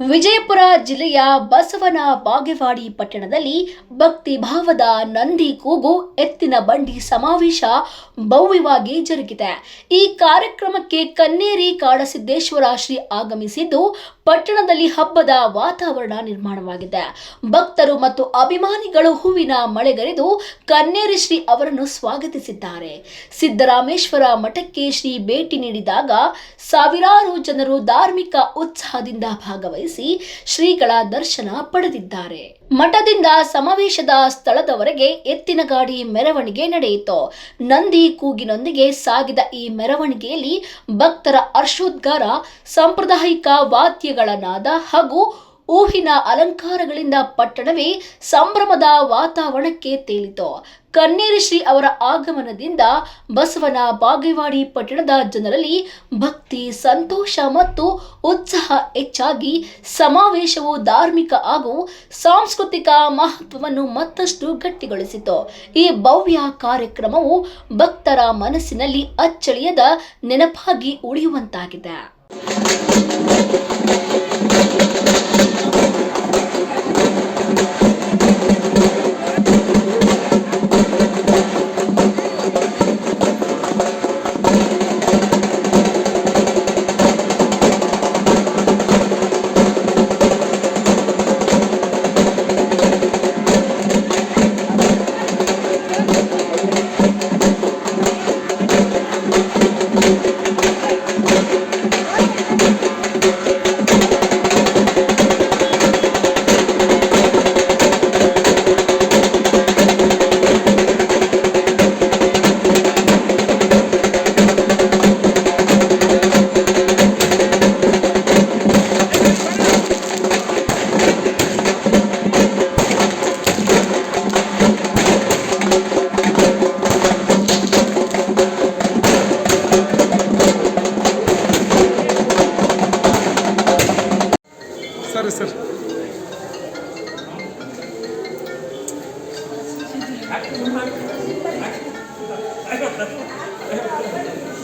ವಿಜಯಪುರ ಜಿಲ್ಲೆಯ ಬಸವನ ಬಾಗೇವಾಡಿ ಪಟ್ಟಣದಲ್ಲಿ ಭಕ್ತಿ ಭಾವದ ನಂದಿ ಕೂಗು ಎತ್ತಿನ ಬಂಡಿ ಸಮಾವೇಶ ಭವ್ಯವಾಗಿ ಜರುಗಿದೆ. ಈ ಕಾರ್ಯಕ್ರಮಕ್ಕೆ ಕನ್ನೇರಿ ಕಾಡಸಿದ್ದೇಶ್ವರ ಶ್ರೀ ಆಗಮಿಸಿದ್ದು ಪಟ್ಟಣದಲ್ಲಿ ಹಬ್ಬದ ವಾತಾವರಣ ನಿರ್ಮಾಣವಾಗಿದೆ. ಭಕ್ತರು ಮತ್ತು ಅಭಿಮಾನಿಗಳು ಹೂವಿನ ಮಳೆಗರೆದು ಕನ್ನೇರಿ ಶ್ರೀ ಅವರನ್ನು ಸ್ವಾಗತಿಸಿದ್ದಾರೆ. ಸಿದ್ದರಾಮೇಶ್ವರ ಮಠಕ್ಕೆ ಶ್ರೀ ಭೇಟಿ ನೀಡಿದಾಗ ಸಾವಿರಾರು ಜನರು ಧಾರ್ಮಿಕ ಉತ್ಸಾಹದಿಂದ ಭಾಗವಹಿಸಿ ಶ್ರೀಗಳ ದರ್ಶನ ಪಡೆದಿದ್ದಾರೆ. ಮಠದಿಂದ ಸಮಾವೇಶದ ಸ್ಥಳದವರೆಗೆ ಎತ್ತಿನ ಗಾಡಿ ಮೆರವಣಿಗೆ ನಡೆಯಿತು. ನಂದಿ ಕೂಗಿನೊಂದಿಗೆ ಸಾಗಿದ ಈ ಮೆರವಣಿಗೆಯಲ್ಲಿ ಭಕ್ತರ ಹರ್ಷೋದ್ಗಾರ ಸಾಂಪ್ರದಾಯಿಕ ವಾದ್ಯಗಳ ನಾದ ಹಾಗೂ ಊಹಿನ ಅಲಂಕಾರಗಳಿಂದ ಪಟ್ಟಣವೇ ಸಂಭ್ರಮದ ವಾತಾವರಣಕ್ಕೆ ತೇಲಿತು. ಕನ್ನೇರಿ ಶ್ರೀ ಅವರ ಆಗಮನದಿಂದ ಬಸವನ ಬಾಗೇವಾಡಿ ಪಟ್ಟಣದ ಜನರಲ್ಲಿ ಭಕ್ತಿ, ಸಂತೋಷ ಮತ್ತು ಉತ್ಸಾಹ ಹೆಚ್ಚಾಗಿ ಸಮಾವೇಶವು ಧಾರ್ಮಿಕ ಹಾಗೂ ಸಾಂಸ್ಕೃತಿಕ ಮಹತ್ವವನ್ನು ಮತ್ತಷ್ಟು ಗಟ್ಟಿಗೊಳಿಸಿತು. ಈ ಭವ್ಯ ಕಾರ್ಯಕ್ರಮವು ಭಕ್ತರ ಮನಸ್ಸಿನಲ್ಲಿ ಅಚ್ಚಳಿಯದ ನೆನಪಾಗಿ ಉಳಿಯುವಂತಾಗಿದೆ. I got that.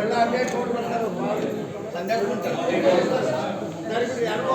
ಎಲ್ಲ ಅಲ್ಲೇ ಇಟ್ಕೊಂಡು ಬರ್ತಾರೆ ಸಂಧ್ಯಾಗ ಕುಂತಾರೆ ದಾರಿ ಬಿಡಿ ಯಾರಿಗೋ.